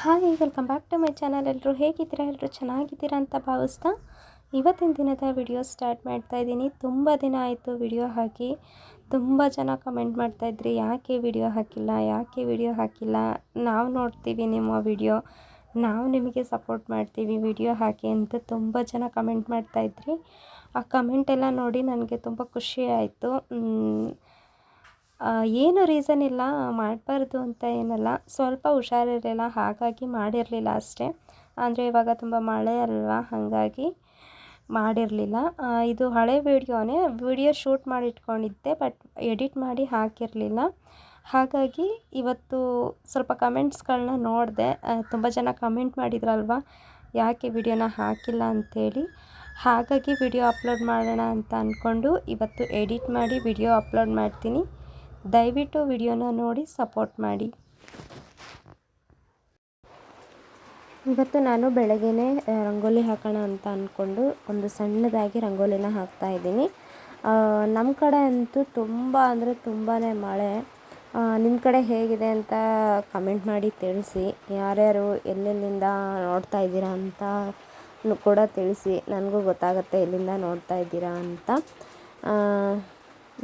Hi welcome back to my channel ಎಲ್ಲರೂ ಹೇಗಿದ್ದೀರಾ? ಎಲ್ಲರೂ ಚೆನ್ನಾಗಿದ್ದೀರಾ ಅಂತ ಭಾವಿಸ್ತಾ ಇವತ್ತಿನ ದಿನದ ವಿಡಿಯೋ ಸ್ಟಾರ್ಟ್ ಮಾಡ್ತಾ ಇದ್ದೀನಿ. ತುಂಬ ದಿನ ಆಯಿತು ವಿಡಿಯೋ ಹಾಕಿ. ತುಂಬ ಜನ ಕಮೆಂಟ್ ಮಾಡ್ತಾಯಿದ್ರಿ ಯಾಕೆ ವಿಡಿಯೋ ಹಾಕಿಲ್ಲ? ಯಾಕೆ ವಿಡಿಯೋ ಹಾಕಿಲ್ಲ? ನಾವು ನೋಡ್ತೀವಿ ನಿಮ್ಮ ವಿಡಿಯೋ ನಾವು ನಿಮಗೆ ಸಪೋರ್ಟ್ ಮಾಡ್ತೀವಿ ವಿಡಿಯೋ ಹಾಕಿ ಅಂತ ತುಂಬ ಜನ ಕಮೆಂಟ್ ಮಾಡ್ತಾಯಿದ್ರಿ ಆ ಕಮೆಂಟ್ ಎಲ್ಲ ನೋಡಿ ನನಗೆ ತುಂಬ ಖುಷಿ ಆಯಿತು. ಏನು ರೀಸನ್ ಇಲ್ಲ, ಮಾಡಬಾರ್ದು ಅಂತ ಏನಲ್ಲ. ಸ್ವಲ್ಪ ಹುಷಾರಿರಲಿಲ್ಲ, ಹಾಗಾಗಿ ಮಾಡಿರಲಿಲ್ಲ ಅಷ್ಟೇ. ಅಂದರೆ ಇವಾಗ ತುಂಬ ಮಳೆ ಅಲ್ವಾ, ಹಾಗಾಗಿ ಮಾಡಿರಲಿಲ್ಲ. ಇದು ಹಳೆ ವೀಡಿಯೋನೇ. ವಿಡಿಯೋ ಶೂಟ್ ಮಾಡಿ ಇಟ್ಕೊಂಡಿದ್ದೆ ಬಟ್ ಎಡಿಟ್ ಮಾಡಿ ಹಾಕಿರಲಿಲ್ಲ. ಹಾಗಾಗಿ ಇವತ್ತು ಸ್ವಲ್ಪ ಕಮೆಂಟ್ಸ್ಗಳನ್ನ ನೋಡಿದೆ. ತುಂಬ ಜನ ಕಮೆಂಟ್ ಮಾಡಿದ್ರಲ್ವ, ಯಾಕೆ ವಿಡಿಯೋನ ಹಾಕಿಲ್ಲ ಅಂಥೇಳಿ ಹಾಗಾಗಿ ವಿಡಿಯೋ ಅಪ್ಲೋಡ್ ಮಾಡೋಣ ಅಂತ ಅಂದ್ಕೊಂಡು ಇವತ್ತು ಎಡಿಟ್ ಮಾಡಿ ವಿಡಿಯೋ ಅಪ್ಲೋಡ್ ಮಾಡ್ತೀನಿ. ದಯವಿಟ್ಟು ವಿಡಿಯೋನ ನೋಡಿ ಸಪೋರ್ಟ್ ಮಾಡಿ. ಇವತ್ತು ನಾನು ಬೆಳಗ್ಗೆ ರಂಗೋಲಿ ಹಾಕೋಣ ಅಂತ ಅಂದ್ಕೊಂಡು ಒಂದು ಸಣ್ಣದಾಗಿ ರಂಗೋಲಿನ ಹಾಕ್ತಾ ಇದ್ದೀನಿ. ನಮ್ಮ ಕಡೆ ಅಂತೂ ತುಂಬ ಅಂದರೆ ತುಂಬಾ ಮಳೆ. ನಿಮ್ಮ ಕಡೆ ಹೇಗಿದೆ ಅಂತ ಕಮೆಂಟ್ ಮಾಡಿ ತಿಳಿಸಿ. ಯಾರ್ಯಾರು ಎಲ್ಲೆಲ್ಲಿಂದ ನೋಡ್ತಾ ಇದ್ದೀರಾ ಅಂತ ಕೂಡ ತಿಳಿಸಿ. ನನಗೂ ಗೊತ್ತಾಗುತ್ತೆ ಎಲ್ಲಿಂದ ನೋಡ್ತಾ ಇದ್ದೀರಾ ಅಂತ.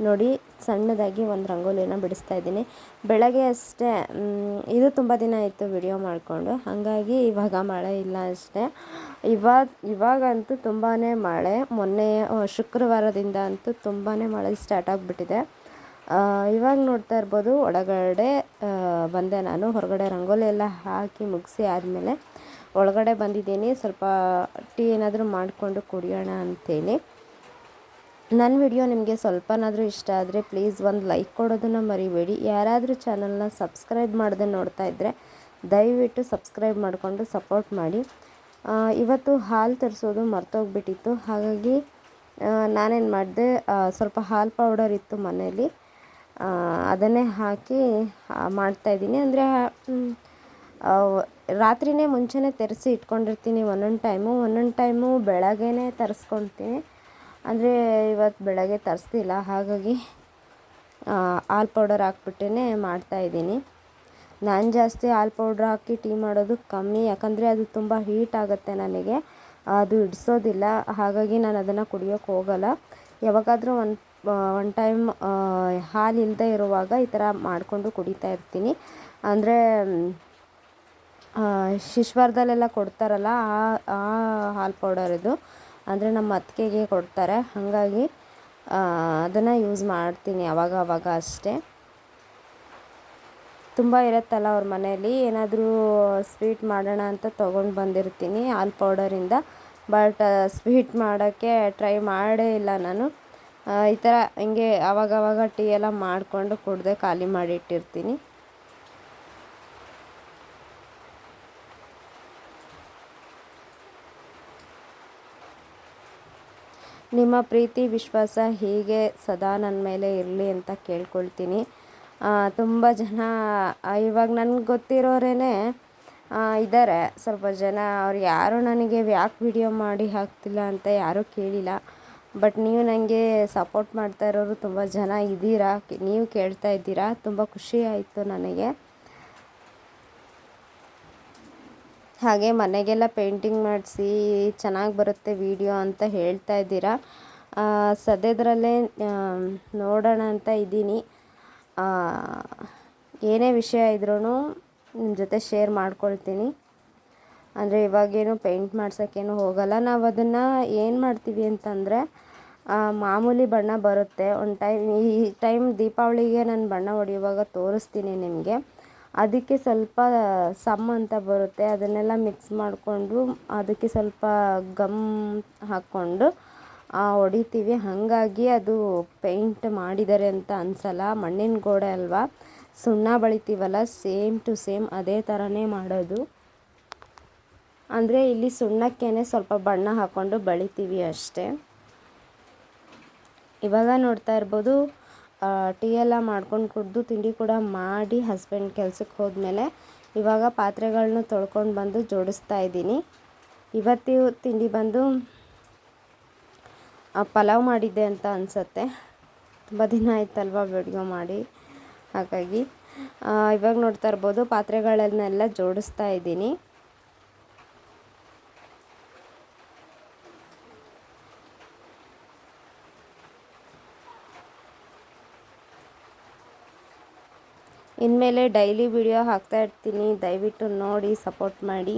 ನೋಡಿ ಸಣ್ಣದಾಗಿ ಒಂದು ರಂಗೋಲಿಯನ್ನು ಬಿಡಿಸ್ತಾ ಇದ್ದೀನಿ. ಬೆಳಗ್ಗೆ ಅಷ್ಟೇ ಇದು ತುಂಬ ದಿನ ಆಯಿತು ವಿಡಿಯೋ ಮಾಡಿಕೊಂಡು. ಹಾಗಾಗಿ ಇವಾಗ ಮಳೆ ಇಲ್ಲ ಅಷ್ಟೇ. ಇವಾಗ, ಇವಾಗಂತೂ ತುಂಬಾ ಮಳೆ. ಮೊನ್ನೆ ಶುಕ್ರವಾರದಿಂದ ಅಂತೂ ತುಂಬಾ ಮಳೆ ಸ್ಟಾರ್ಟ್ ಆಗಿಬಿಟ್ಟಿದೆ. ಇವಾಗ ನೋಡ್ತಾ ಇರ್ಬೋದು, ಒಳಗಡೆ ಬಂದೆ ನಾನು. ಹೊರಗಡೆ ರಂಗೋಲಿ ಎಲ್ಲ ಹಾಕಿ ಮುಗಿಸಿ ಆದಮೇಲೆ ಒಳಗಡೆ ಬಂದಿದ್ದೀನಿ. ಸ್ವಲ್ಪ ಟೀ ಏನಾದರೂ ಮಾಡಿಕೊಂಡು ಕುಡಿಯೋಣ ಅಂತೇಳಿ. ನನ್ನ ವಿಡಿಯೋ ನಿಮಗೆ ಸ್ವಲ್ಪನಾದರೂ ಇಷ್ಟ ಆದರೆ ಪ್ಲೀಸ್ ಒಂದು ಲೈಕ್ ಕೊಡೋದನ್ನು ಮರಿಬೇಡಿ. ಯಾರಾದರೂ ಚಾನಲ್ನ ಸಬ್ಸ್ಕ್ರೈಬ್ ಮಾಡದೆ ನೋಡ್ತಾ ಇದ್ದರೆ ದಯವಿಟ್ಟು ಸಬ್ಸ್ಕ್ರೈಬ್ ಮಾಡಿಕೊಂಡು ಸಪೋರ್ಟ್ ಮಾಡಿ. ಇವತ್ತು ಹಾಲು ತರಿಸೋದು ಮರ್ತೋಗ್ಬಿಟ್ಟಿತ್ತು. ಹಾಗಾಗಿ ನಾನೇನು ಮಾಡಿದೆ ಸ್ವಲ್ಪ ಹಾಲು ಪೌಡರ್ ಇತ್ತು ಮನೆಯಲ್ಲಿ ಅದನ್ನೇ ಹಾಕಿ ಮಾಡ್ತಾಯಿದ್ದೀನಿ ಅಂದರೆ ರಾತ್ರಿನೇ ಮುಂಚೆನೇ ತರಿಸಿ ಇಟ್ಕೊಂಡಿರ್ತೀನಿ ಒಂದೊಂದು ಟೈಮು ಒಂದೊಂದು ಟೈಮು ಬೆಳಗ್ಗೆನೇ ತರಿಸ್ಕೊಳ್ತೀನಿ ಅಂದರೆ ಇವತ್ತು ಬೆಳಗ್ಗೆ ತರಿಸ್ತಿಲ್ಲ, ಹಾಗಾಗಿ ಹಾಲು ಪೌಡರ್ ಹಾಕ್ಬಿಟ್ಟೇ ಮಾಡ್ತಾಯಿದ್ದೀನಿ ನಾನು ಜಾಸ್ತಿ ಹಾಲು ಪೌಡ್ರ್ ಹಾಕಿ ಟೀ ಮಾಡೋದು ಕಮ್ಮಿ, ಯಾಕಂದರೆ ಅದು ತುಂಬ ಹೀಟ್ ಆಗುತ್ತೆ ನನಗೆ. ಅದು ಹಿಡ್ಸೋದಿಲ್ಲ, ಹಾಗಾಗಿ ನಾನು ಅದನ್ನು ಕುಡಿಯೋಕ್ಕೆ ಹೋಗಲ್ಲ. ಯಾವಾಗಾದರೂ ಒಂದು ಒನ್ ಟೈಮ್ ಹಾಲು ಇಲ್ಲದೆ ಇರುವಾಗ ಈ ಥರ ಮಾಡಿಕೊಂಡು ಕುಡಿತಾ ಇರ್ತೀನಿ. ಅಂದರೆ ಶಿಶ್ವಾರದಲ್ಲೆಲ್ಲ ಕೊಡ್ತಾರಲ್ಲ, ಆ ಆ ಹಾಲು ಪೌಡರ್ ಇದು. ಅಂದರೆ ನಮ್ಮ ಅತ್ತಿಗೆಗೆ ಕೊಡ್ತಾರೆ. ಹಾಗಾಗಿ ಅದನ್ನು ಯೂಸ್ ಮಾಡ್ತೀನಿ ಅವಾಗ ಅವಾಗ ಅಷ್ಟೇ. ತುಂಬ ಇರುತ್ತಲ್ಲ ಅವ್ರ ಮನೆಯಲ್ಲಿ ಏನಾದರೂ ಸ್ವೀಟ್ ಮಾಡೋಣ ಅಂತ ತೊಗೊಂಡು ಬಂದಿರ್ತೀನಿ ಹಾಲು ಪೌಡರಿಂದ ಬಟ್ ಸ್ವೀಟ್ ಮಾಡೋಕ್ಕೆ ಟ್ರೈ ಮಾಡೇ ಇಲ್ಲ ನಾನು. ಈ ಥರ ಹಿಂಗೆ ಆವಾಗವಾಗ ಟೀ ಎಲ್ಲ ಮಾಡಿಕೊಂಡು ಕುಡ್ದೆ ಖಾಲಿ ಮಾಡಿಟ್ಟಿರ್ತೀನಿ ನಿಮ್ಮ ಪ್ರೀತಿ, ವಿಶ್ವಾಸ ಹೀಗೆ ಸದಾ ನನ್ನ ಮೇಲೆ ಇರಲಿ ಅಂತ ಕೇಳ್ಕೊಳ್ತೀನಿ. ತುಂಬ ಜನ ಇವಾಗ ನನಗೆ ಗೊತ್ತಿರೋರೇ ಇದ್ದಾರೆ ಸ್ವಲ್ಪ ಜನ, ಅವ್ರು ಯಾರು ನನಗೆ ಯಾಕೆ ವಿಡಿಯೋ ಮಾಡಿ ಹಾಕ್ತಿಲ್ಲ ಅಂತ ಯಾರೂ ಕೇಳಿಲ್ಲ. ಬಟ್ ನೀವು ನನಗೆ ಸಪೋರ್ಟ್ ಮಾಡ್ತಾ ಇರೋರು ತುಂಬ ಜನ ಇದ್ದೀರಾ, ನೀವು ಕೇಳ್ತಾ ಇದ್ದೀರಾ, ತುಂಬ ಖುಷಿ ಆಯಿತು ನನಗೆ. ಹಾಗೆ ಮನೆಗೆಲ್ಲ ಪೇಂಟಿಂಗ್ ಮಾಡಿಸಿ ಚೆನ್ನಾಗಿ ಬರುತ್ತೆ ವೀಡಿಯೋ ಅಂತ ಹೇಳ್ತಾ ಇದ್ದೀರಾ. ಸದ್ಯದರಲ್ಲೇ ನೋಡೋಣ ಅಂತ ಇದ್ದೀನಿ. ಏನೇ ವಿಷಯ ಇದ್ರೂ ನಿಮ್ಮ ಜೊತೆ ಶೇರ್ ಮಾಡ್ಕೊಳ್ತೀನಿ. ಅಂದರೆ ಇವಾಗೇನು ಪೇಂಟ್ ಮಾಡ್ಸೋಕ್ಕೇನು ಹೋಗಲ್ಲ. ನಾವು ಅದನ್ನು ಏನು ಮಾಡ್ತೀವಿ ಅಂತಂದರೆ ಮಾಮೂಲಿ ಬಣ್ಣ ಬರುತ್ತೆ. ಒಂದು ಟೈಮ್ ಈ ಟೈಮ್ ದೀಪಾವಳಿಗೆ ನಾನು ಬಣ್ಣ ಹೊಡೆಯುವಾಗ ತೋರಿಸ್ತೀನಿ ನಿಮಗೆ. ಅದಕ್ಕೆ ಸ್ವಲ್ಪ ಸಮ್ ಅಂತ ಬರುತ್ತೆ. ಅದನ್ನೆಲ್ಲ ಮಿಕ್ಸ್ ಮಾಡಿಕೊಂಡು ಅದಕ್ಕೆ ಸ್ವಲ್ಪ ಗಮ್ ಹಾಕ್ಕೊಂಡು ಹೊಡಿತೀವಿ. ಹಾಗಾಗಿ ಅದು ಪೇಂಟ್ ಮಾಡಿದ್ದಾರೆ ಅಂತ ಅನ್ಸಲ್ಲ. ಮಣ್ಣಿನ ಗೋಡೆ ಅಲ್ವಾ? ಸುಣ್ಣ ಬಳಿತೀವಲ್ಲ ಸೇಮ್ ಟು ಸೇಮ್ ಅದೇ ಥರನೇ ಮಾಡೋದು. ಅಂದರೆ ಇಲ್ಲಿ ಸುಣ್ಣಕ್ಕೇ ಸ್ವಲ್ಪ ಬಣ್ಣ ಹಾಕ್ಕೊಂಡು ಬಳಿತೀವಿ ಅಷ್ಟೇ. ಇವಾಗ ನೋಡ್ತಾ ಇರ್ಬೋದು ಟೀ ಎಲ್ಲ ಮಾಡ್ಕೊಂಡು ಕುಡಿದು ತಿಂಡಿ ಕೂಡ ಮಾಡಿ ಹಸ್ಬೆಂಡ್ ಕೆಲ್ಸಕ್ಕೆ ಹೋದ್ಮೇಲೆ ಇವಾಗ ಪಾತ್ರೆಗಳನ್ನ ತೊಳ್ಕೊಂಡು ಬಂದು ಜೋಡಿಸ್ತಾ ಇದ್ದೀನಿ. ಇವತ್ತು ತಿಂಡಿ ಬಂದು ಪಲಾವ್ ಮಾಡಿದ್ದೆ ಅಂತ ಅನಿಸುತ್ತೆ. ತುಂಬ ದಿನ ಆಯ್ತಲ್ವ ವಿಡಿಯೋ ಮಾಡಿ. ಹಾಗಾಗಿ ಇವಾಗ ನೋಡ್ತಾ ಇರ್ಬೋದು, ಪಾತ್ರೆಗಳನ್ನೆಲ್ಲ ಜೋಡಿಸ್ತಾ ಇದ್ದೀನಿ. ಇನ್ಮೇಲೆ ಡೈಲಿ ವಿಡಿಯೋ ಹಾಕ್ತಾ ಇರ್ತೀನಿ. ದಯವಿಟ್ಟು ನೋಡಿ ಸಪೋರ್ಟ್ ಮಾಡಿ.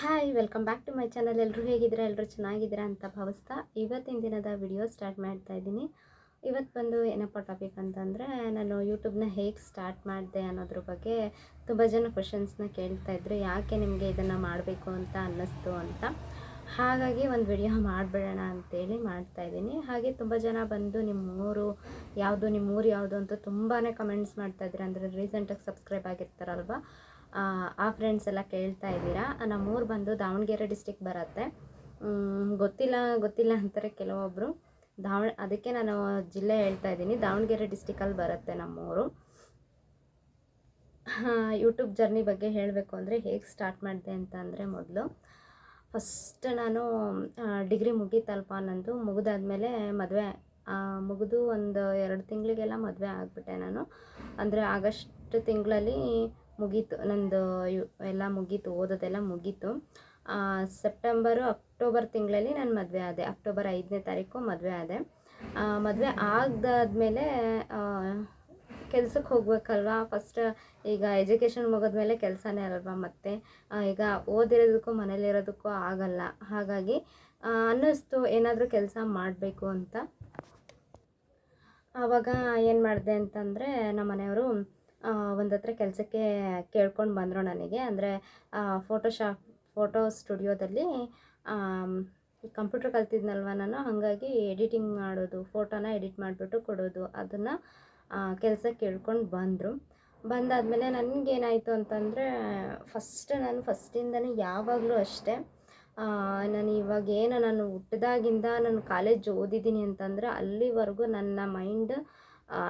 Hi welcome back to my channel ಎಲ್ಲರೂ ಹೇಗಿದ್ದೀರಾ? ಎಲ್ಲರೂ ಚೆನ್ನಾಗಿದ್ದೀರಾ ಅಂತ ಭಾವಿಸ್ತಾ ಇವತ್ತಿನ ದಿನದ ವಿಡಿಯೋ ಸ್ಟಾರ್ಟ್ ಮಾಡ್ತಾ ಇದ್ದೀನಿ. ಇವತ್ತು ಬಂದು ಏನಪ್ಪ ಟಾಪಿಕ್ ಅಂತಂದರೆ, ನಾನು ಯೂಟ್ಯೂಬ್ನ ಹೇಗೆ ಸ್ಟಾರ್ಟ್ ಮಾಡಿದೆ ಅನ್ನೋದ್ರ ಬಗ್ಗೆ ತುಂಬ ಜನ ಕ್ವಶನ್ಸ್ನ ಕೇಳ್ತಾ ಇದ್ರು. ಯಾಕೆ ನಿಮಗೆ ಇದನ್ನು ಮಾಡಬೇಕು ಅಂತ ಅನ್ನಿಸ್ತು ಅಂತ. ಹಾಗಾಗಿ ಒಂದು ವಿಡಿಯೋ ಮಾಡಿಬಿಡೋಣ ಅಂತೇಳಿ ಮಾಡ್ತಾಯಿದ್ದೀನಿ ಹಾಗೆ ತುಂಬ ಜನ ಬಂದು ನಿಮ್ಮ ಊರು ಯಾವುದು ನಿಮ್ಮ ಊರು ಯಾವುದು ಅಂತ ತುಂಬಾ ಕಮೆಂಟ್ಸ್ ಮಾಡ್ತಾಯಿದ್ರು ಅಂದರೆ ರೀಸೆಂಟಾಗಿ ಸಬ್ಸ್ಕ್ರೈಬ್ ಆಗಿರ್ತಾರಲ್ವ? ಆ ಫ್ರೆಂಡ್ಸ್ ಎಲ್ಲ ಕೇಳ್ತಾ ಇದ್ದೀರಾ? ನಮ್ಮೂರು ಬಂದು ದಾವಣಗೆರೆ ಡಿಸ್ಟಿಕ್ ಬರುತ್ತೆ. ಗೊತ್ತಿಲ್ಲ ಗೊತ್ತಿಲ್ಲ ಅಂತಾರೆ ಕೆಲವೊಬ್ಬರು ದಾವಣ ಅದಕ್ಕೆ ನಾನು ಜಿಲ್ಲೆ ಹೇಳ್ತಾ ಇದ್ದೀನಿ. ದಾವಣಗೆರೆ ಡಿಸ್ಟಿಕಲ್ಲಿ ಬರುತ್ತೆ ನಮ್ಮೂರು. ಯೂಟ್ಯೂಬ್ ಜರ್ನಿ ಬಗ್ಗೆ ಹೇಳಬೇಕು ಅಂದರೆ ಹೇಗೆ ಸ್ಟಾರ್ಟ್ ಮಾಡಿದೆ ಅಂತ ಅಂದರೆ ಮೊದಲು ಫಸ್ಟ್ ನಾನು ಡಿಗ್ರಿ ಮುಗೀತಲ್ಪ ನಂದು. ಮುಗಿದಾದ್ಮೇಲೆ ಮದುವೆ ಮುಗಿದು ಒಂದು ಎರಡು ತಿಂಗಳಿಗೆಲ್ಲ ಮದುವೆ ಆಗಿಬಿಟ್ಟೆ ನಾನು. ಅಂದರೆ ಆಗಸ್ಟ್ ತಿಂಗಳಲ್ಲಿ ಮುಗೀತು, ನಂದು ಎಲ್ಲ ಮುಗೀತು, ಓದೋದೆಲ್ಲ ಮುಗೀತು. ಸೆಪ್ಟೆಂಬರು, ಅಕ್ಟೋಬರ್ ತಿಂಗಳಲ್ಲಿ ನಾನು ಮದುವೆ ಆದೆ. ಅಕ್ಟೋಬರ್ ಐದನೇ ತಾರೀಕು ಮದುವೆ ಆದೆ. ಮದುವೆ ಆಗದಾದ್ಮೇಲೆ ಕೆಲ್ಸಕ್ಕೆ ಹೋಗ್ಬೇಕಲ್ವಾ? ಫಸ್ಟ್ ಈಗ ಎಜುಕೇಷನ್ ಮುಗಿದ್ಮೇಲೆ ಕೆಲಸನೇ ಅಲ್ವಾ ಮತ್ತೆ? ಈಗ ಓದಿರೋದಕ್ಕೂ ಮನೇಲಿರೋದಕ್ಕೂ ಆಗಲ್ಲ. ಹಾಗಾಗಿ ಅನ್ನಿಸ್ತು ಏನಾದರೂ ಕೆಲಸ ಮಾಡಬೇಕು ಅಂತ. ಆವಾಗ ಏನು ಮಾಡಿದೆ ಅಂತಂದರೆ ನಮ್ಮ ಮನೆಯವರು ಒಂದು ಹತ್ರ ಕೆಲಸಕ್ಕೆ ಕೇಳ್ಕೊಂಡು ಬಂದರು ನನಗೆ. ಅಂದರೆ ಫೋಟೋಶಾಪ್ ಫೋಟೋ ಸ್ಟುಡಿಯೋದಲ್ಲಿ ಕಂಪ್ಯೂಟರ್ ಕಲ್ತಿದ್ನಲ್ವ ನಾನು? ಹಾಗಾಗಿ ಎಡಿಟಿಂಗ್ ಮಾಡೋದು ಫೋಟೋನ ಎಡಿಟ್ ಮಾಡಿಬಿಟ್ಟು ಕೊಡೋದು. ಅದನ್ನು ಕೆಲಸ ಕೇಳ್ಕೊಂಡು ಬಂದರು. ಬಂದಾದಮೇಲೆ ನನಗೇನಾಯಿತು ಅಂತಂದರೆ ಫಸ್ಟ್ ನಾನು ಫಸ್ಟಿಂದನೇ ಯಾವಾಗಲೂ ಅಷ್ಟೇ ನಾನು ಇವಾಗ ಏನು ನಾನು ಹುಟ್ಟಿದಾಗಿಂದ ನಾನು ಕಾಲೇಜ್ ಓದಿದ್ದೀನಿ ಅಂತಂದರೆ, ಅಲ್ಲಿವರೆಗೂ ನನ್ನ ಮೈಂಡ್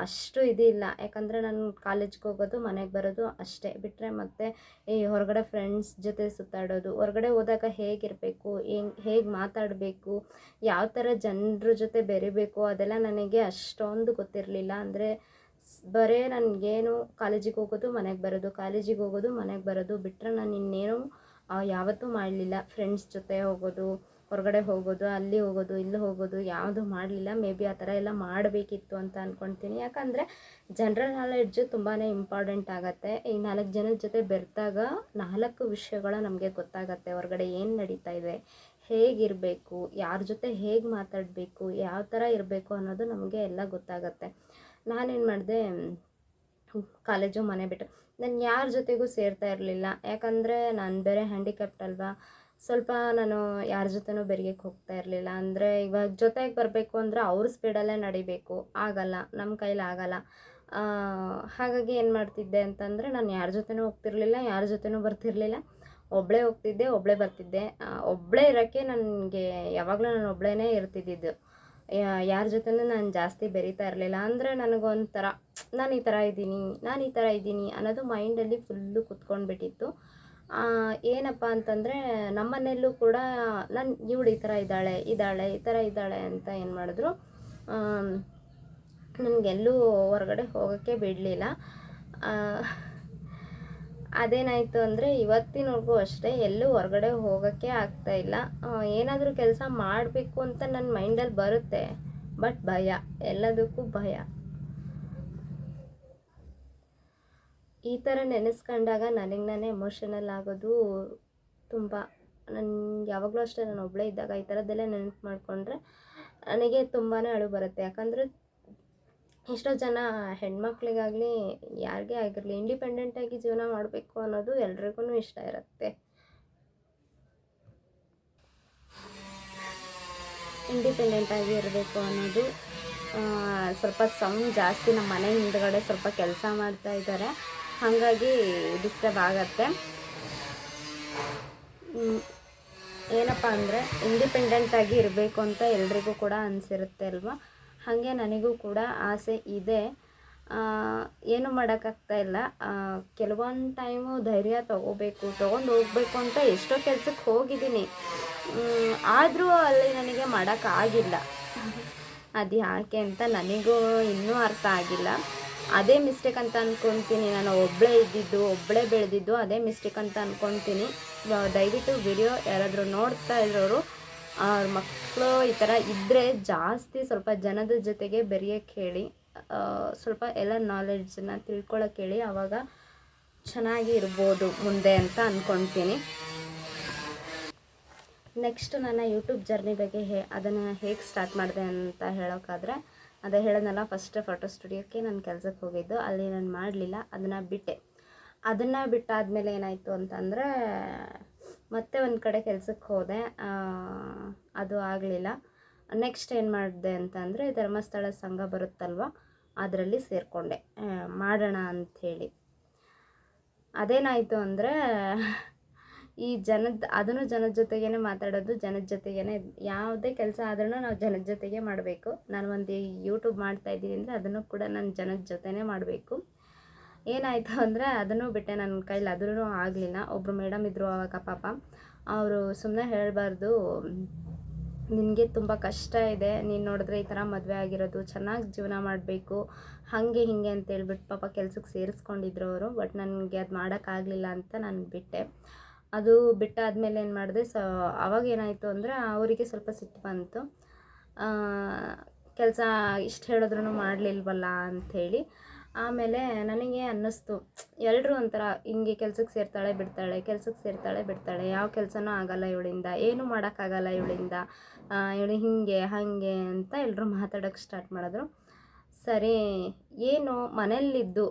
ಅಷ್ಟು ಇದಿಲ್ಲ. ಯಾಕಂದರೆ ನಾನು ಕಾಲೇಜ್ಗೆ ಹೋಗೋದು, ಮನೆಗೆ ಬರೋದು ಅಷ್ಟೇ. ಬಿಟ್ಟರೆ ಮತ್ತೆ ಈ ಹೊರಗಡೆ ಫ್ರೆಂಡ್ಸ್ ಜೊತೆ ಸುತ್ತಾಡೋದು, ಹೊರಗಡೆ ಹೋದಾಗ ಹೇಗಿರಬೇಕು ಹೆಂಗ್ ಹೇಗೆ ಮಾತಾಡಬೇಕು, ಯಾವ ಥರ ಜನರ ಜೊತೆ ಬೆರಿಬೇಕು, ಅದೆಲ್ಲ ನನಗೆ ಅಷ್ಟೊಂದು ಗೊತ್ತಿರಲಿಲ್ಲ. ಅಂದರೆ ಬರೇ ನನಗೇನು ಕಾಲೇಜಿಗೆ ಹೋಗೋದು, ಮನೆಗೆ ಬರೋದು ಕಾಲೇಜಿಗೆ ಹೋಗೋದು, ಮನೆಗೆ ಬರೋದು ಬಿಟ್ಟರೆ ನಾನು ಇನ್ನೇನು ಯಾವತ್ತೂ ಮಾಡಲಿಲ್ಲ. ಫ್ರೆಂಡ್ಸ್ ಜೊತೆ ಹೋಗೋದು ಹೊರಗಡೆ ಹೋಗೋದು, ಅಲ್ಲಿ ಹೋಗೋದು, ಇಲ್ಲಿ ಹೋಗೋದು ಯಾವುದು ಮಾಡಲಿಲ್ಲ. ಮೇ ಬಿ ಆ ಥರ ಎಲ್ಲ ಮಾಡಬೇಕಿತ್ತು ಅಂತ ಅಂದ್ಕೊಳ್ತೀನಿ ಯಾಕಂದರೆ ಜನ್ರಲ್ ನಾಲೆಡ್ಜು ತುಂಬಾ ಇಂಪಾರ್ಟೆಂಟ್ ಆಗುತ್ತೆ. ಈ ನಾಲ್ಕು ಜನದ ಜೊತೆ ಬೆರೆತಾಗ ನಾಲ್ಕು ವಿಷಯಗಳು ನಮಗೆ ಗೊತ್ತಾಗತ್ತೆ. ಹೊರಗಡೆ ಏನು ನಡೀತಾ ಇದೆ, ಹೇಗಿರಬೇಕು, ಯಾರ ಜೊತೆ ಹೇಗೆ ಮಾತಾಡಬೇಕು, ಯಾವ ಥರ ಇರಬೇಕು ಅನ್ನೋದು ನಮಗೆ ಎಲ್ಲ ಗೊತ್ತಾಗತ್ತೆ. ನಾನೇನು ಮಾಡಿದೆ, ಕಾಲೇಜು ಮನೆ ಬಿಟ್ಟು, ನಾನು ಯಾರ ಜೊತೆಗೂ ಸೇರ್ತಾ ಇರಲಿಲ್ಲ. ಯಾಕಂದರೆ ನಾನು ಬೇರೆ ಹ್ಯಾಂಡಿಕ್ಯಾಪ್ಟ್ ಅಲ್ವಾ ಸ್ವಲ್ಪ ನಾನು ಯಾರ ಜೊತೆನೂ ಬೆರೆಯಕ್ಕೆ ಹೋಗ್ತಾ ಇರಲಿಲ್ಲ. ಅಂದರೆ ಇವಾಗ ಜೊತೆಗೆ ಬರಬೇಕು ಅಂದರೆ ಅವ್ರ ಸ್ಪೀಡಲ್ಲೇ ನಡಿಬೇಕು. ಆಗಲ್ಲ ನಮ್ಮ ಕೈಲಿ ಆಗಲ್ಲ. ಹಾಗಾಗಿ ಏನು ಮಾಡ್ತಿದ್ದೆ ಅಂತಂದರೆ ನಾನು ಯಾರ ಜೊತೆನೂ ಹೋಗ್ತಿರ್ಲಿಲ್ಲ, ಯಾರ ಜೊತೆನೂ ಬರ್ತಿರ್ಲಿಲ್ಲ. ಒಬ್ಬಳೇ ಹೋಗ್ತಿದ್ದೆ ಒಬ್ಬಳೇ ಬರ್ತಿದ್ದೆ. ಒಬ್ಬಳೇ ಇರೋಕ್ಕೆ ನನಗೆ ಯಾವಾಗಲೂ ನಾನು ಒಬ್ಬಳೇ ಇರ್ತಿದ್ದಿದ್ದು. ಯಾರ ಜೊತೆನೂ ನಾನು ಜಾಸ್ತಿ ಬೆರೀತಾ ಇರಲಿಲ್ಲ. ಅಂದರೆ ನನಗೊಂಥರ, ನಾನು ಈ ಥರ ಇದ್ದೀನಿ, ನಾನು ಈ ಥರ ಇದ್ದೀನಿ ಅನ್ನೋದು ಮೈಂಡಲ್ಲಿ ಫುಲ್ಲು ಕುತ್ಕೊಂಡ್ಬಿಟ್ಟಿತ್ತು. ಏನಪ್ಪ ಅಂತಂದರೆ ನಮ್ಮನೆಯಲ್ಲೂ ಕೂಡ ನಾನು ಇವಳು ಈ ಥರ ಇದ್ದಾಳೆ ಇದ್ದಾಳೆ, ಈ ಥರ ಇದ್ದಾಳೆ ಅಂತ ಏನು ಮಾಡಿದ್ರು. ನನಗೆಲ್ಲೂ ಹೊರಗಡೆ ಹೋಗೋಕ್ಕೆ ಬಿಡಲಿಲ್ಲ. ಅದೇನಾಯಿತು ಅಂದರೆ ಇವತ್ತಿನವರೆಗೂ ಅಷ್ಟೇ ಎಲ್ಲೂ ಹೊರಗಡೆ ಹೋಗೋಕ್ಕೆ ಆಗ್ತಾಯಿಲ್ಲ ಏನಾದರೂ ಕೆಲಸ ಮಾಡಬೇಕು ಅಂತ ನನ್ನ ಮೈಂಡಲ್ಲಿ ಬರುತ್ತೆ ಬಟ್ ಭಯ, ಎಲ್ಲದಕ್ಕೂ ಭಯ. ಈ ಥರ ನೆನೆಸ್ಕೊಂಡಾಗ ನನಗೆ ನಾನೇ ಎಮೋಷನಲ್ ಆಗೋದು ತುಂಬ. ನಾನು ಯಾವಾಗಲೂ ಅಷ್ಟೇ ನಾನು ಒಬ್ಬಳೇ ಇದ್ದಾಗ ಈ ಥರದ್ದೆಲ್ಲ ನೆನಪು ಮಾಡಿಕೊಂಡ್ರೆ ನನಗೆ ತುಂಬಾ ಅಳು ಬರುತ್ತೆ. ಯಾಕಂದರೆ ಎಷ್ಟೋ ಜನ ಹೆಣ್ಮಕ್ಳಿಗಾಗಲಿ, ಯಾರಿಗೇ ಆಗಿರಲಿ ಇಂಡಿಪೆಂಡೆಂಟಾಗಿ ಜೀವನ ಮಾಡಬೇಕು ಅನ್ನೋದು ಎಲ್ರಿಗೂ ಇಷ್ಟ ಇರುತ್ತೆ. ಇಂಡಿಪೆಂಡೆಂಟಾಗಿ ಇರಬೇಕು ಅನ್ನೋದು ಸ್ವಲ್ಪ ಸೌಂಡ್ ಜಾಸ್ತಿ ನಮ್ಮ ಮನೆ ಹಿಂದ್ಗಡೆ ಸ್ವಲ್ಪ ಕೆಲಸ ಮಾಡ್ತಾ ಇದ್ದಾರೆ. ಹಾಗಾಗಿ ಡಿಸ್ಟರ್ಬ್ ಆಗತ್ತೆ. ಏನಪ್ಪ ಅಂದರೆ ಇಂಡಿಪೆಂಡೆಂಟಾಗಿ ಇರಬೇಕು ಅಂತ ಎಲ್ರಿಗೂ ಕೂಡ ಅನಿಸಿರುತ್ತೆ ಅಲ್ವಾ? ಹಾಗೆ ನನಗೂ ಕೂಡ ಆಸೆ ಇದೆ. ಏನು ಮಾಡೋಕ್ಕಾಗ್ತಾ ಇಲ್ಲ. ಕೆಲವೊಂದು ಟೈಮು ಧೈರ್ಯ ತೊಗೋಬೇಕು, ತೊಗೊಂಡು ಹೋಗಬೇಕು ಅಂತ ಎಷ್ಟೋ ಕೆಲಸಕ್ಕೆ ಹೋಗಿದ್ದೀನಿ. ಆದರೂ ಅಲ್ಲಿ ನನಗೆ ಮಾಡೋಕ್ಕಾಗಿಲ್ಲ ಅದು ಯಾಕೆ ಅಂತ ನನಗೂ ಇನ್ನೂ ಅರ್ಥ ಆಗಿಲ್ಲ. ಅದೇ ಮಿಸ್ಟೇಕ್ ಅಂತ ಅಂದ್ಕೊತೀನಿ ನಾನು ಒಬ್ಬಳೇ ಇದ್ದಿದ್ದು ಒಬ್ಬಳೇ ಬೆಳೆದಿದ್ದು ಅದೇ ಮಿಸ್ಟೇಕ್ ಅಂತ ಅಂದ್ಕೊತೀನಿ ದಯವಿಟ್ಟು ವಿಡಿಯೋ ಯಾರಾದರೂ ನೋಡ್ತಾ ಇರೋರು, ಅವ್ರ ಮಕ್ಕಳು ಈ ಥರ ಇದ್ದರೆ ಜಾಸ್ತಿ ಸ್ವಲ್ಪ ಜನದ ಜೊತೆಗೆ ಬೆರೆಯೋಕ್ಕೆ ಹೇಳಿ. ಸ್ವಲ್ಪ ಎಲ್ಲ ನಾಲೆಡ್ಜನ್ನ ತಿಳ್ಕೊಳಕ್ಕೆ ಹೇಳಿ. ಆವಾಗ ಚೆನ್ನಾಗಿ ಇರ್ಬೋದು ಮುಂದೆ ಅಂತ ಅಂದ್ಕೊತೀನಿ ನೆಕ್ಸ್ಟ್ ನನ್ನ ಯೂಟ್ಯೂಬ್ ಜರ್ನಿ ಬಗ್ಗೆ ಹೇ, ಅದನ್ನು ಹೇಗೆ ಸ್ಟಾರ್ಟ್ ಮಾಡಿದೆ ಅಂತ ಹೇಳೋಕ್ಕಾದ್ರೆ ಅದೇ ಹೇಳೋದಲ್ಲ ಫಸ್ಟ್ ಫೋಟೋ ಸ್ಟುಡಿಯೋಕ್ಕೆ ನಾನು ಕೆಲಸಕ್ಕೆ ಹೋಗಿದ್ದು. ಅಲ್ಲಿ ನಾನು ಮಾಡಲಿಲ್ಲ, ಅದನ್ನು ಬಿಟ್ಟೆ. ಅದನ್ನು ಬಿಟ್ಟಾದಮೇಲೆ ಏನಾಯಿತು ಅಂತಂದರೆ, ಮತ್ತೆ ಒಂದು ಕಡೆ ಕೆಲಸಕ್ಕೆ ಹೋದೆ. ಅದು ಆಗಲಿಲ್ಲ. ನೆಕ್ಸ್ಟ್ ಏನು ಮಾಡಿದೆ ಅಂತಂದರೆ ಧರ್ಮಸ್ಥಳ ಸಂಘ ಬರುತ್ತಲ್ವ, ಅದರಲ್ಲಿ ಸೇರಿಕೊಂಡೆ. ಮಾಡೋಣ ಅಂಥೇಳಿ ಅದೇನಾಯಿತು ಅಂದರೆ ಈ ಜನದ, ಅದನ್ನು ಜನದ ಜೊತೆಗೇನೆ ಮಾತಾಡೋದು, ಜನದ ಜೊತೆಗೇನೆ ಯಾವುದೇ ಕೆಲಸ ಆದ್ರೂ ನಾವು ಜನದ ಜೊತೆಗೆ ಮಾಡಬೇಕು. ನಾನು ಒಂದು ಯೂಟ್ಯೂಬ್ ಮಾಡ್ತಾ ಇದ್ದೀನಿ ಅಂದರೆ ಅದನ್ನು ಕೂಡ ನಾನು ಜನದ ಜೊತೆನೇ ಮಾಡಬೇಕು. ಏನಾಯಿತು ಅಂದರೆ ಅದನ್ನು ಬಿಟ್ಟೆ ನನ್ನ ಕೈಲಿ ಅದ್ರೂ ಆಗಲಿಲ್ಲ. ಒಬ್ಬರು ಮೇಡಮ್ ಇದ್ದರು ಆವಾಗ ಪಾಪ. ಅವರು ಸುಮ್ಮನೆ ಹೇಳಬಾರ್ದು, ನಿನಗೆ ತುಂಬ ಕಷ್ಟ ಇದೆ, ನೀನು ನೋಡಿದ್ರೆ ಈ ಥರ ಮದುವೆ ಆಗಿರೋದು, ಚೆನ್ನಾಗಿ ಜೀವನ ಮಾಡಬೇಕು, ಹಾಗೆ ಹೀಗೆ ಅಂತ ಹೇಳ್ಬಿಟ್ಟು ಪಾಪ ಕೆಲಸಕ್ಕೆ ಸೇರಿಸ್ಕೊಂಡಿದ್ರು ಅವರು, ಬಟ್ ನನಗೆ ಅದು ಮಾಡೋಕ್ಕಾಗಲಿಲ್ಲ ಅಂತ ನಾನು ಬಿಟ್ಟೆ. ಅದು ಬಿಟ್ಟಾದಮೇಲೆ ಏನು ಮಾಡಿದೆ, ಸೊ, ಅವಾಗ ಏನಾಯಿತು ಅಂದರೆ ಅವರಿಗೆ ಸ್ವಲ್ಪ ಸಿಟ್ಟು ಬಂತು. ಕೆಲಸ ಇಷ್ಟು ಹೇಳಿದ್ರೂ ಮಾಡಲಿಲ್ವಲ್ಲ ಅಂಥೇಳಿ ಆಮೇಲೆ ನನಗೆ ಅನ್ನಿಸ್ತು ಎಲ್ಲರೂ ಒಂಥರ ಹಿಂಗೆ ಕೆಲ್ಸಕ್ಕೆ ಸೇರ್ತಾಳೆ ಬಿಡ್ತಾಳೆ ಕೆಲ್ಸಕ್ಕೆ ಸೇರ್ತಾಳೆ ಬಿಡ್ತಾಳೆ, ಯಾವ ಕೆಲಸನೂ ಆಗಲ್ಲ ಇವಳಿಂದ, ಏನೂ ಮಾಡೋಕ್ಕಾಗಲ್ಲ ಇವಳಿಂದ ಇವಳು ಹೀಗೆ, ಹಾಗೆ ಅಂತ ಎಲ್ಲರೂ ಮಾತಾಡೋಕ್ಕೆ ಸ್ಟಾರ್ಟ್ ಮಾಡಿದ್ರು. ಸರಿ, ಏನು ಮನೇಲಿದ್ದು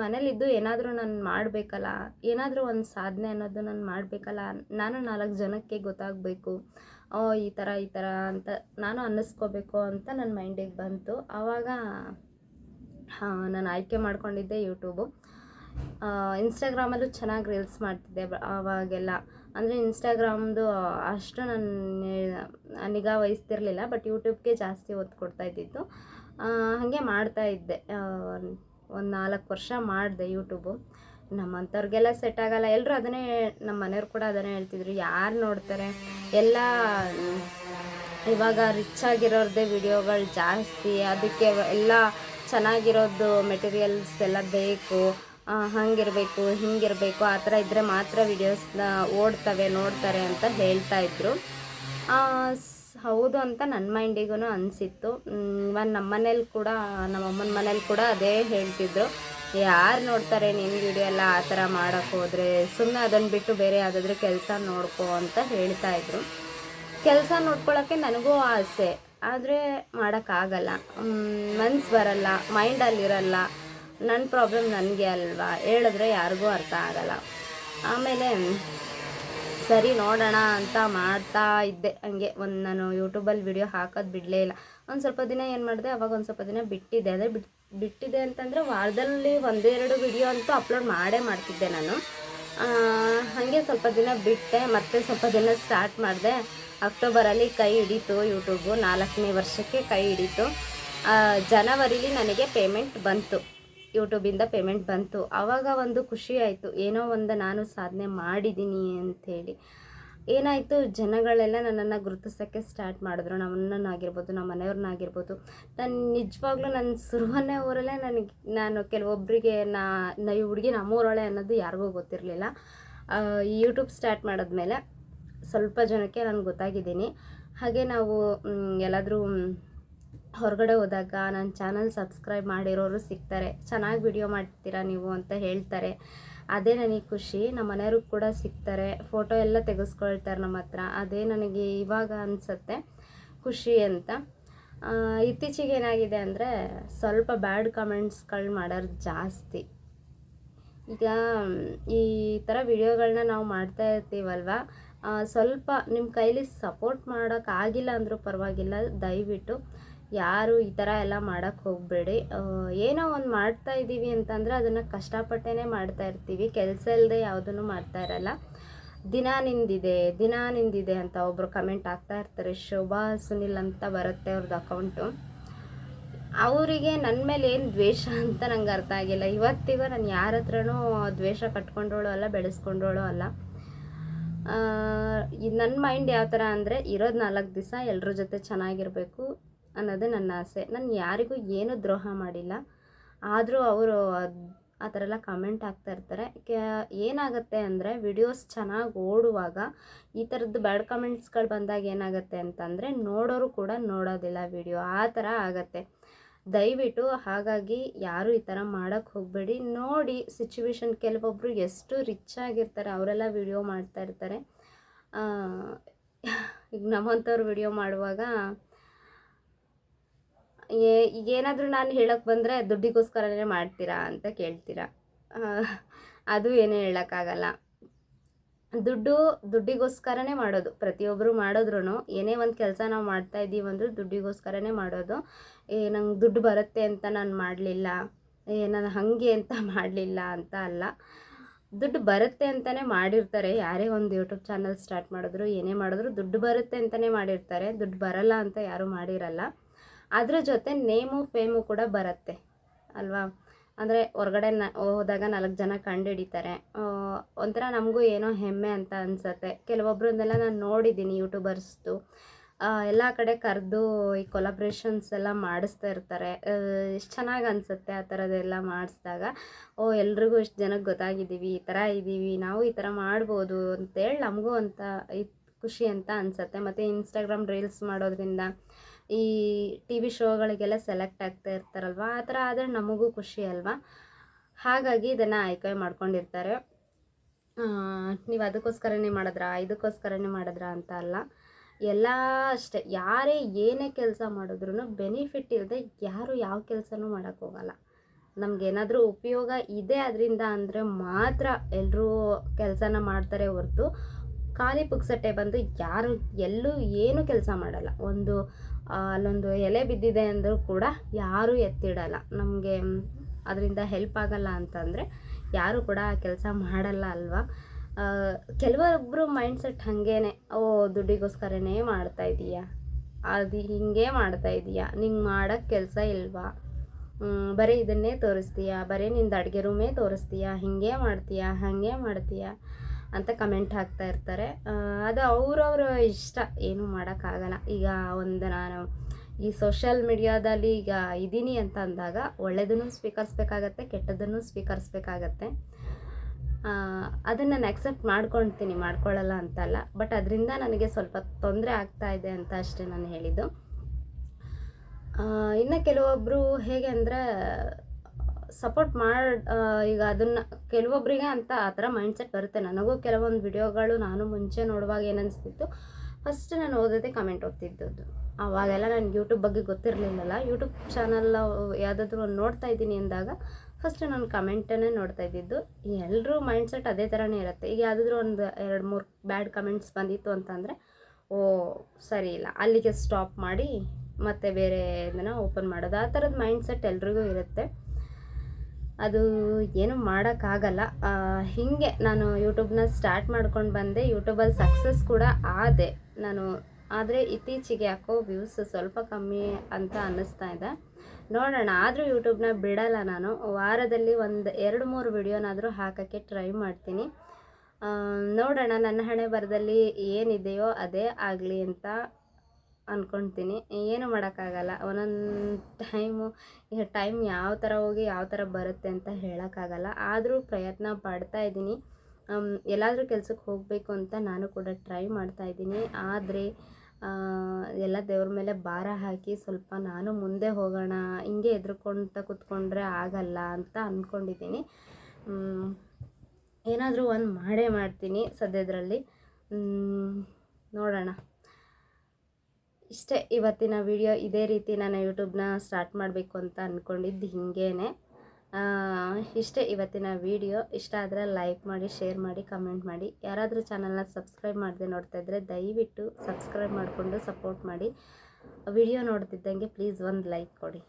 ಮನೇಲಿದ್ದು ಏನಾದರೂ ನಾನು ಮಾಡಬೇಕಲ್ಲ, ಏನಾದರೂ ಒಂದು ಸಾಧನೆ ಅನ್ನೋದು ನಾನು ಮಾಡಬೇಕಲ್ಲ, ನಾನು ನಾಲ್ಕು ಜನಕ್ಕೆ ಗೊತ್ತಾಗಬೇಕು. ಓ, ಈ ಥರ ಈ ಥರ ಅಂತ ನಾನು ಅನ್ನಿಸ್ಕೋಬೇಕು ಅಂತ ನನ್ನ ಮೈಂಡಿಗೆ ಬಂತು. ಆವಾಗ ನಾನು ಆಯ್ಕೆ ಮಾಡ್ಕೊಂಡಿದ್ದೆ ಯೂಟ್ಯೂಬು. ಇನ್ಸ್ಟಾಗ್ರಾಮಲ್ಲೂ ಚೆನ್ನಾಗಿ ರೀಲ್ಸ್ ಮಾಡ್ತಿದ್ದೆ ಆವಾಗೆಲ್ಲ ಅಂದರೆ ಇನ್ಸ್ಟಾಗ್ರಾಮ್ದು ಅಷ್ಟು ನಾನು ನಿಗಾ ವಹಿಸ್ತಿರ್ಲಿಲ್ಲ, ಬಟ್ ಯೂಟ್ಯೂಬ್ಗೆ ಜಾಸ್ತಿ ಒತ್ತು ಕೊಡ್ತಾ ಇದ್ದಿದ್ದು ಹಾಗೆ ಮಾಡ್ತಾ ಇದ್ದೆ. ಒಂದು ನಾಲ್ಕು ವರ್ಷ ಮಾಡಿದೆ ಯೂಟ್ಯೂಬು ನಮ್ಮಂಥವ್ರಿಗೆಲ್ಲ ಸೆಟ್ ಆಗಲ್ಲ. ಎಲ್ಲರೂ ಅದನ್ನೇ ನಮ್ಮ ಮನೆಯವ್ರು ಕೂಡ ಅದನ್ನೇ ಹೇಳ್ತಿದ್ರು. ಯಾರು ನೋಡ್ತಾರೆ? ಎಲ್ಲ, ಇವಾಗ ರಿಚ್ ಆಗಿರೋರದೇ ವಿಡಿಯೋಗಳು ಜಾಸ್ತಿ. ಅದಕ್ಕೆ ಎಲ್ಲ ಚೆನ್ನಾಗಿರೋದು ಮೆಟೀರಿಯಲ್ಸ್ ಎಲ್ಲ ಬೇಕು. ಹಂಗಿರಬೇಕು, ಹಿಂಗಿರಬೇಕು. ಆ ಥರ ಇದ್ದರೆ ಮಾತ್ರ ವಿಡಿಯೋಸ್ನ ಓಡ್ತವೆ, ನೋಡ್ತಾರೆ ಅಂತ ಹೇಳ್ತಾ ಸ್- ಹೌದು ಅಂತ ನನ್ನ ಮೈಂಡಿಗೂ ಅನಿಸಿತ್ತು. ಇವನ್ ನಮ್ಮ ಮನೇಲಿ ಕೂಡ ನಮ್ಮ ಅಮ್ಮನ ಮನೇಲಿ ಕೂಡ ಅದೇ ಹೇಳ್ತಿದ್ರು. ಯಾರು ನೋಡ್ತಾರೆ ನಿನ್ನ ವಿಡಿಯೋ ಎಲ್ಲ ಆ ಥರ ಮಾಡೋಕ್ಕೆ ಹೋದರೆ ಸುಮ್ಮನೆ ಅದನ್ನು ಬಿಟ್ಟು ಬೇರೆ ಯಾವುದಾದ್ರೂ ಕೆಲಸ ನೋಡ್ಕೋ ಅಂತ ಹೇಳ್ತಾ ಇದ್ರು. ಕೆಲಸ ನೋಡ್ಕೊಳ್ಳೋಕ್ಕೆ ನನಗೂ ಆಸೆ. ಆದರೆ ಮಾಡೋಕ್ಕಾಗಲ್ಲ ಮನ್ಸು ಬರಲ್ಲ, ಮೈಂಡಲ್ಲಿರಲ್ಲ. ನನ್ನ ಪ್ರಾಬ್ಲಮ್ ನನಗೆ ಅಲ್ವಾ? ಹೇಳಿದ್ರೆ ಯಾರಿಗೂ ಅರ್ಥ ಆಗಲ್ಲ. ಆಮೇಲೆ ಸರಿ ನೋಡೋಣ ಅಂತ ಮಾಡ್ತಾ ಇದ್ದೆ. ಹಂಗೆ ಒಂದು ನಾನು ಯೂಟ್ಯೂಬಲ್ಲಿ ವಿಡಿಯೋ ಹಾಕೋದು ಬಿಡಲೇ ಇಲ್ಲ. ಒಂದು ಸ್ವಲ್ಪ ದಿನ ಏನು ಮಾಡಿದೆ? ಅವಾಗ ಒಂದು ಸ್ವಲ್ಪ ದಿನ ಬಿಟ್ಟಿದ್ದೆ. ಅದೇ ಬಿಟ್ ಬಿಟ್ಟಿದೆ ಅಂತಂದರೆ ವಾರದಲ್ಲಿ ಒಂದೆರಡು ವಿಡಿಯೋ ಅಂತೂ ಅಪ್ಲೋಡ್ ಮಾಡೇ ಮಾಡ್ತಿದ್ದೆ ನಾನು. ಹಾಗೆ ಸ್ವಲ್ಪ ದಿನ ಬಿಟ್ಟೆ. ಮತ್ತೆ ಸ್ವಲ್ಪ ದಿನ ಸ್ಟಾರ್ಟ್ ಮಾಡಿದೆ. ಅಕ್ಟೋಬರಲ್ಲಿ ಕೈ ಹಿಡಿತು ಯೂಟ್ಯೂಬು ನಾಲ್ಕನೇ ವರ್ಷಕ್ಕೆ ಕೈ ಹಿಡಿತು. ಜನವರಿಲಿ ನನಗೆ ಪೇಮೆಂಟ್ ಬಂತು. ಯೂಟ್ಯೂಬಿಂದ ಪೇಮೆಂಟ್ ಬಂತು. ಆವಾಗ ಒಂದು ಖುಷಿ ಆಯಿತು. ಏನೋ ಒಂದು ನಾನು ಸಾಧನೆ ಮಾಡಿದ್ದೀನಿ ಅಂಥೇಳಿ. ಏನಾಯಿತು? ಜನಗಳೆಲ್ಲ ನನ್ನನ್ನು ಗುರುತಿಸೋಕ್ಕೆ ಸ್ಟಾರ್ಟ್ ಮಾಡಿದ್ರು. ನಮ್ಮನ್ನಾಗಿರ್ಬೋದು ನಮ್ಮ ಮನೆಯವ್ರನ್ನಾಗಿರ್ಬೋದು ನಾನು ನಿಜವಾಗ್ಲೂ ನನ್ನ ಸುರುವನ್ನೇ ಊರಲ್ಲೇ ನನಗೆ ನಾನು ಕೆಲವೊಬ್ಬರಿಗೆ ನಾ ನಾ ಈ ಹುಡುಗಿ ನಮ್ಮೂರೊಳೆ ಅನ್ನೋದು ಯಾರಿಗೂ ಗೊತ್ತಿರಲಿಲ್ಲ. ಯೂಟ್ಯೂಬ್ ಸ್ಟಾರ್ಟ್ ಮಾಡಿದ್ಮೇಲೆ ಸ್ವಲ್ಪ ಜನಕ್ಕೆ ನಾನು ಗೊತ್ತಾಗಿದ್ದೀನಿ. ಹಾಗೆ ನಾವು ಎಲ್ಲಾದರೂ ಹೊರಗಡೆ ಹೋದಾಗ ನನ್ನ ಚಾನಲ್ ಸಬ್ಸ್ಕ್ರೈಬ್ ಮಾಡಿರೋರು ಸಿಗ್ತಾರೆ. ಚೆನ್ನಾಗಿ ವಿಡಿಯೋ ಮಾಡ್ತೀರಾ ನೀವು ಅಂತ ಹೇಳ್ತಾರೆ. ಅದೇ ನನಗೆ ಖುಷಿ, ನಮ್ಮ ಮನೆಯವ್ರು ಕೂಡ ಸಿಗ್ತಾರೆ. ಫೋಟೋ ಎಲ್ಲ ತೆಗೆಸ್ಕೊಳ್ತಾರೆ ನಮ್ಮ ಹತ್ರ. ಅದೇ ನನಗೆ ಇವಾಗ ಅನಿಸುತ್ತೆ, ಖುಷಿ ಅಂತ. ಇತ್ತೀಚೆಗೆ ಏನಾಗಿದೆ ಅಂದರೆ ಸ್ವಲ್ಪ ಬ್ಯಾಡ್ ಕಮೆಂಟ್ಸ್ಗಳು ಮಾಡೋರು ಜಾಸ್ತಿ. ಈಗ, ಈ ಥರ ವಿಡಿಯೋಗಳನ್ನ ನಾವು ಮಾಡ್ತಾ ಇರ್ತೀವಲ್ವ? ಸ್ವಲ್ಪ ನಿಮ್ಮ ಕೈಲಿ ಸಪೋರ್ಟ್ ಮಾಡೋಕ್ಕಾಗಿಲ್ಲ ಅಂದರೂ ಪರವಾಗಿಲ್ಲ. ದಯವಿಟ್ಟು ಯಾರು ಈ ಥರ ಎಲ್ಲ ಮಾಡೋಕ್ಕೆ ಹೋಗಬೇಡಿ. ಏನೋ ಒಂದು ಮಾಡ್ತಾ ಇದ್ದೀವಿ ಅಂತಂದರೆ ಅದನ್ನು ಕಷ್ಟಪಟ್ಟೇ ಮಾಡ್ತಾ ಇರ್ತೀವಿ. ಕೆಲಸ ಇಲ್ಲದೆ ಯಾವುದನ್ನು ಮಾಡ್ತಾ ಇರಲ್ಲ. ದಿನ ನಿಂದಿದೆ ದಿನ ನಿಂದಿದೆ ಅಂತ ಒಬ್ಬರು ಕಮೆಂಟ್ ಹಾಕ್ತಾ ಇರ್ತಾರೆ. ಶೋಭಾ, ಸುನಿಲ್ ಅಂತ ಬರುತ್ತೆ ಅವ್ರದ್ದು ಅಕೌಂಟು ಅವರಿಗೆ ನನ್ನ ಮೇಲೆ ಏನು ದ್ವೇಷ ಅಂತ ನಂಗೆ ಅರ್ಥ ಆಗಿಲ್ಲ. ಇವತ್ತಿಗೂ ನಾನು ಯಾರ ಹತ್ರನೂ ದ್ವೇಷ ಕಟ್ಕೊಂಡೋಳು ಅಲ್ಲ ಬೆಳೆಸ್ಕೊಂಡೋಳು ಅಲ್ಲ. ನನ್ನ ಮೈಂಡ್ ಯಾವ ಥರ ಅಂದರೆ ಇರೋದು ನಾಲ್ಕು ದಿವಸ ಎಲ್ಲರ ಜೊತೆ ಚೆನ್ನಾಗಿರಬೇಕು. ಅನ್ನೋದೇ ನನ್ನ ಆಸೆ. ನಾನು ಯಾರಿಗೂ ಏನೂ ದ್ರೋಹ ಮಾಡಿಲ್ಲ. ಆದರೂ ಅವರು ಆ ಥರ ಎಲ್ಲ ಕಮೆಂಟ್ ಹಾಕ್ತಾ ಇರ್ತಾರೆ. ಏನಾಗುತ್ತೆ ಅಂದರೆ ವಿಡಿಯೋಸ್ ಚೆನ್ನಾಗಿ ಓಡುವಾಗ ಈ ಥರದ್ದು ಬ್ಯಾಡ್ ಕಮೆಂಟ್ಸ್ಗಳು ಬಂದಾಗ ಏನಾಗುತ್ತೆ ಅಂತಂದರೆ ನೋಡೋರು ಕೂಡ ನೋಡೋದಿಲ್ಲ ವಿಡಿಯೋ ಆ ಥರ ಆಗುತ್ತೆ. ದಯವಿಟ್ಟು ಹಾಗಾಗಿ ಯಾರು ಈ ಥರ ಮಾಡೋಕ್ಕೆ ಹೋಗಬೇಡಿ. ನೋಡಿ ಸಿಚುವೇಶನ್ ಕೆಲವೊಬ್ಬರು ಎಷ್ಟು ರಿಚ್ ಆಗಿರ್ತಾರೆ, ಅವರೆಲ್ಲ ವಿಡಿಯೋ ಮಾಡ್ತಾ ಇರ್ತಾರೆ. ಈಗ ನಮ್ಮಂಥವ್ರು ವಿಡಿಯೋ ಮಾಡುವಾಗ ಏನಾದರೂ ನಾನು ಹೇಳೋಕ್ಕೆ ಬಂದರೆ ದುಡ್ಡಿಗೋಸ್ಕರನೇ ಮಾಡ್ತೀರಾ ಅಂತ ಕೇಳ್ತೀರಾ? ಅದು ಏನೇ ಹೇಳೋಕ್ಕಾಗಲ್ಲ. ದುಡ್ಡು ದುಡ್ಡಿಗೋಸ್ಕರನೇ ಮಾಡೋದು. ಪ್ರತಿಯೊಬ್ಬರು ಮಾಡಿದ್ರು ಏನೇ ಒಂದು ಕೆಲಸ ನಾವು ಮಾಡ್ತಾ ಇದ್ದೀವಿ ಅಂದರೂ ದುಡ್ಡಿಗೋಸ್ಕರನೇ ಮಾಡೋದು. ಏ, ನಂಗೆ ದುಡ್ಡು ಬರುತ್ತೆ ಅಂತ ನಾನು ಮಾಡಲಿಲ್ಲ. ಏ, ನಾನು ಹಾಗೆ ಅಂತ ಮಾಡಲಿಲ್ಲ ಅಂತ ಅಲ್ಲ. ದುಡ್ಡು ಬರುತ್ತೆ ಅಂತಲೇ ಮಾಡಿರ್ತಾರೆ. ಯಾರೇ ಒಂದು ಯೂಟ್ಯೂಬ್ ಚಾನಲ್ ಸ್ಟಾರ್ಟ್ ಮಾಡಿದ್ರು, ಏನೇ ಮಾಡಿದ್ರು ದುಡ್ಡು ಬರುತ್ತೆ ಅಂತಲೇ ಮಾಡಿರ್ತಾರೆ. ದುಡ್ಡು ಬರಲ್ಲ ಅಂತ ಯಾರೂ ಮಾಡಿರಲ್ಲ. ಅದ್ರ ಜೊತೆ ನೇಮು ಫೇಮು ಕೂಡ ಬರುತ್ತೆ, ಅಲ್ವಾ? ಅಂದರೆ ಹೊರಗಡೆ ನ, ಹೋದಾಗ ನಾಲ್ಕು ಜನ ಕಂಡು ಹಿಡಿತಾರೆ ಒಂಥರ ನಮಗೂ ಏನೋ ಹೆಮ್ಮೆ ಅಂತ ಅನಿಸತ್ತೆ. ಕೆಲವೊಬ್ಬರನ್ನೆಲ್ಲ ನಾನು ನೋಡಿದ್ದೀನಿ ಯೂಟ್ಯೂಬರ್ಸ್ದು. ಎಲ್ಲ ಕಡೆ ಕರೆದು ಈ ಕೊಲಾಬ್ರೇಷನ್ಸ್ ಎಲ್ಲ ಮಾಡಿಸ್ತಾ ಇರ್ತಾರೆ. ಎಷ್ಟು ಚೆನ್ನಾಗಿ ಅನಿಸುತ್ತೆ ಆ ಥರದ್ದೆಲ್ಲ ಮಾಡಿಸಿದಾಗ. ಓ, ಎಲ್ರಿಗೂ ಇಷ್ಟು ಜನಕ್ಕೆ ಗೊತ್ತಾಗಿದ್ದೀವಿ, ಈ ಥರ ಇದ್ದೀವಿ ನಾವು ಈ ಥರ ಮಾಡ್ಬೋದು ಅಂತೇಳಿ ನಮಗೂ ಅಂತ ಖುಷಿ ಅಂತ ಅನಿಸುತ್ತೆ. ಮತ್ತು ಇನ್ಸ್ಟಾಗ್ರಾಮ್ ರೀಲ್ಸ್ ಮಾಡೋದ್ರಿಂದ ಈ ಟಿ ವಿ ಶೋಗಳಿಗೆಲ್ಲ ಸೆಲೆಕ್ಟ್ ಆಗ್ತಾ ಇರ್ತಾರಲ್ವ? ಆ ಥರ ಆದರೆ ನಮಗೂ ಖುಷಿ ಅಲ್ವಾ? ಹಾಗಾಗಿ ಇದನ್ನು ಆಯ್ಕೆ ಮಾಡ್ಕೊಂಡಿರ್ತಾರೆ. ನೀವು ಅದಕ್ಕೋಸ್ಕರನೇ ಮಾಡಿದ್ರಾ? ಇದಕ್ಕೋಸ್ಕರನೇ ಮಾಡಿದ್ರಾ ಅಂತ ಅಲ್ಲ. ಎಲ್ಲ ಅಷ್ಟೇ. ಯಾರೇ ಏನೇ ಕೆಲಸ ಮಾಡಿದ್ರು ಬೆನಿಫಿಟ್ ಇಲ್ಲದೆ ಯಾರು ಯಾವ ಕೆಲಸನೂ ಮಾಡೋಕ್ಕೆ ಹೋಗಲ್ಲ. ನಮಗೇನಾದರೂ ಉಪಯೋಗ ಇದೆ ಅದರಿಂದ ಅಂದರೆ ಮಾತ್ರ ಎಲ್ಲರೂ ಕೆಲಸನ ಮಾಡ್ತಾರೆ ಹೊರತು. ಖಾಲಿ ಪುಕ್ಸಟ್ಟೆ ಬಂದು ಯಾರು ಎಲ್ಲೂ ಏನೂ ಕೆಲಸ ಮಾಡಲ್ಲ. ಒಂದು ಅಲ್ಲೊಂದು ಎಲೆ ಬಿದ್ದಿದೆ ಅಂದರೂ ಕೂಡ ಯಾರೂ ಎತ್ತಿಡಲ್ಲ. ನಮಗೆ ಅದರಿಂದ ಹೆಲ್ಪ್ ಆಗಲ್ಲ ಅಂತಂದರೆ ಯಾರೂ ಕೂಡ ಆ ಕೆಲಸ ಮಾಡಲ್ಲ ಅಲ್ವಾ? ಕೆಲವೊಬ್ಬರು ಮೈಂಡ್ಸೆಟ್ ಹಾಗೇನೆ, ಓ, ದುಡ್ಡಿಗೋಸ್ಕರನೇ ಮಾಡ್ತಾ ಇದೀಯಾ? ಅದು ಹಿಂಗೆ ಮಾಡ್ತಾ ಇದೀಯಾ? ನಿಂಗೆ ಮಾಡೋಕ್ಕೆ ಕೆಲಸ ಇಲ್ವಾ? ಬರೀ ಇದನ್ನೇ ತೋರಿಸ್ತೀಯಾ? ಬರೀ ನಿಂದು ಅಡುಗೆ ರೂಮೇ ತೋರಿಸ್ತೀಯಾ? ಹೀಗೆ ಮಾಡ್ತೀಯಾ? ಹಾಗೆ ಮಾಡ್ತೀಯಾ? ಅಂತ ಕಮೆಂಟ್ ಹಾಕ್ತಾ ಇರ್ತಾರೆ. ಅದು ಅವ್ರವ್ರ ಇಷ್ಟ. ಏನೂ ಮಾಡೋಕ್ಕಾಗಲ್ಲ. ಈಗ ಒಂದು ನಾನು ಈ ಸೋಷಿಯಲ್ ಮೀಡಿಯಾದಲ್ಲಿ ಈಗ ಇದ್ದೀನಿ ಅಂತ ಅಂದಾಗ ಒಳ್ಳೆಯದನ್ನು ಸ್ವೀಕರಿಸ್ಬೇಕಾಗತ್ತೆ ಕೆಟ್ಟದನ್ನು ಸ್ವೀಕರಿಸ್ಬೇಕಾಗತ್ತೆ. ಅದನ್ನು ನಾನು ಅಕ್ಸೆಪ್ಟ್ ಮಾಡ್ಕೊಳ್ತೀನಿ, ಮಾಡ್ಕೊಳ್ಳಲ್ಲ ಅಂತಲ್ಲ. ಬಟ್ ಅದರಿಂದ ನನಗೆ ಸ್ವಲ್ಪ ತೊಂದರೆ ಆಗ್ತಾ ಇದೆ ಅಂತ ಅಷ್ಟೇ ನಾನು ಹೇಳಿದ್ದು. ಇನ್ನು ಕೆಲವೊಬ್ಬರು ಹೇಗೆ ಅಂದರೆ ಸಪೋರ್ಟ್ ಮಾಡಿ ಈಗ ಅದನ್ನು ಕೆಲವೊಬ್ಬರಿಗೆ ಅಂತ ಆ ಥರ ಮೈಂಡ್ಸೆಟ್ ಬರುತ್ತೆ. ನನಗೂ ಕೆಲವೊಂದು ವಿಡಿಯೋಗಳು ನಾನು ಮುಂಚೆ ನೋಡುವಾಗ ಏನನ್ಸ್ತಿತ್ತು ಫಸ್ಟ್ ನಾನು ಓದೋದೇ ಕಮೆಂಟ್ ಓದ್ತಿದ್ದದ್ದು. ಆವಾಗೆಲ್ಲ ನನಗೆ ಯೂಟ್ಯೂಬ್ ಬಗ್ಗೆ ಗೊತ್ತಿರಲಿಲ್ಲಲ್ಲ. ಯೂಟ್ಯೂಬ್ ಚಾನಲ್ ಯಾವುದಾದ್ರೂ ಒಂದು ನೋಡ್ತಾ ಇದ್ದೀನಿ ಅಂದಾಗ ಫಸ್ಟ್ ನಾನು ಕಮೆಂಟನ್ನೇ ನೋಡ್ತಾ ಇದ್ದಿದ್ದು. ಎಲ್ಲರೂ ಮೈಂಡ್ಸೆಟ್ ಅದೇ ಥರನೇ ಇರುತ್ತೆ. ಈಗ ಯಾವುದಾದ್ರೂ ಒಂದು ಎರಡು ಮೂರು ಬ್ಯಾಡ್ ಕಮೆಂಟ್ಸ್ ಬಂದಿತ್ತು ಅಂತಂದರೆ, ಓ, ಸರಿ ಇಲ್ಲ. ಅಲ್ಲಿಗೆ ಸ್ಟಾಪ್ ಮಾಡಿ ಮತ್ತೆ ಬೇರೆ ಇದನ್ನು ಓಪನ್ ಮಾಡೋದು. ಆ ಥರದ ಮೈಂಡ್ಸೆಟ್ ಎಲ್ರಿಗೂ ಇರುತ್ತೆ. ಅದು ಏನು ಮಾಡೋಕ್ಕಾಗಲ್ಲ. ಹೀಗೆ ನಾನು ಯೂಟ್ಯೂಬ್ನ ಸ್ಟಾರ್ಟ್ ಮಾಡ್ಕೊಂಡು ಬಂದೆ. ಯೂಟ್ಯೂಬಲ್ಲಿ ಸಕ್ಸಸ್ ಕೂಡ ಆದೆ. ನಾನು, ಆದರೆ ಇತ್ತೀಚೆಗೆ ಯಾಕೋ ವ್ಯೂಸ್ ಸ್ವಲ್ಪ ಕಮ್ಮಿ ಅಂತ ಅನ್ನಿಸ್ತಾ ಇದೆ. ನೋಡೋಣ, ಆದರೂ ಯೂಟ್ಯೂಬ್ನ ಬಿಡಲ್ಲ ನಾನು. ವಾರದಲ್ಲಿ ಒಂದು ಎರಡು ಮೂರು ವಿಡಿಯೋನಾದರೂ ಹಾಕೋಕ್ಕೆ ಟ್ರೈ ಮಾಡ್ತೀನಿ. ನೋಡೋಣ, ನನ್ನ ಹಣೆ ಬರದಲ್ಲಿ ಏನಿದೆಯೋ ಅದೇ ಆಗಲಿ ಅಂತ ಅಂದ್ಕೊಳ್ತೀನಿ ಏನು ಮಾಡೋಕ್ಕಾಗಲ್ಲ. ಒಂದೊಂದು ಟೈಮು ಈಗ ಟೈಮ್ ಯಾವ ಥರ ಹೋಗಿ ಯಾವ ಥರ ಬರುತ್ತೆ ಅಂತ ಹೇಳೋಕ್ಕಾಗಲ್ಲ. ಆದರೂ ಪ್ರಯತ್ನ ಪಡ್ತಾ ಇದ್ದೀನಿ. ಎಲ್ಲಾದರೂ ಕೆಲ್ಸಕ್ಕೆ ಹೋಗಬೇಕು ಅಂತ ನಾನು ಕೂಡ ಟ್ರೈ ಮಾಡ್ತಾ ಇದ್ದೀನಿ. ಆದರೆ ಎಲ್ಲ ದೇವ್ರ ಮೇಲೆ ಭಾರ ಹಾಕಿ ಸ್ವಲ್ಪ ನಾನು ಮುಂದೆ ಹೋಗೋಣ, ಹಿಂಗೆ ಎದುರ್ಕೊಳ್ತಾ ಕೂತ್ಕೊಂಡ್ರೆ ಆಗಲ್ಲ ಅಂತ ಅಂದ್ಕೊಂಡಿದ್ದೀನಿ ಏನಾದರೂ ಒಂದು ಮಾಡೇ ಮಾಡ್ತೀನಿ ಸದ್ಯದರಲ್ಲಿ. ನೋಡೋಣ. ಇಷ್ಟೇ ಇವತ್ತಿನ ವಿಡಿಯೋ ಇದೇ ರೀತಿ ನಾನು ಯೂಟ್ಯೂಬ್ನ ಸ್ಟಾರ್ಟ್ ಮಾಡಬೇಕು ಅಂತ ಅಂದ್ಕೊಂಡಿದ್ದು ಹಿಂಗೇನೆ. ಆ, ಇಷ್ಟೇ ಇವತ್ತಿನ ವಿಡಿಯೋ ಇಷ್ಟ ಆದರೆ ಲೈಕ್ ಮಾಡಿ ಶೇರ್ ಮಾಡಿ ಕಮೆಂಟ್ ಮಾಡಿ. ಯಾರಾದರೂ ಚಾನಲ್ನ ಸಬ್ಸ್ಕ್ರೈಬ್ ಮಾಡದೆ ನೋಡ್ತಾ ಇದ್ದರೆ ದಯವಿಟ್ಟು ಸಬ್ಸ್ಕ್ರೈಬ್ ಮಾಡಿಕೊಂಡು ಸಪೋರ್ಟ್ ಮಾಡಿ. ವಿಡಿಯೋ ನೋಡ್ತಿದ್ದಂಗೆ ಪ್ಲೀಸ್ ಒಂದು ಲೈಕ್ ಕೊಡಿ.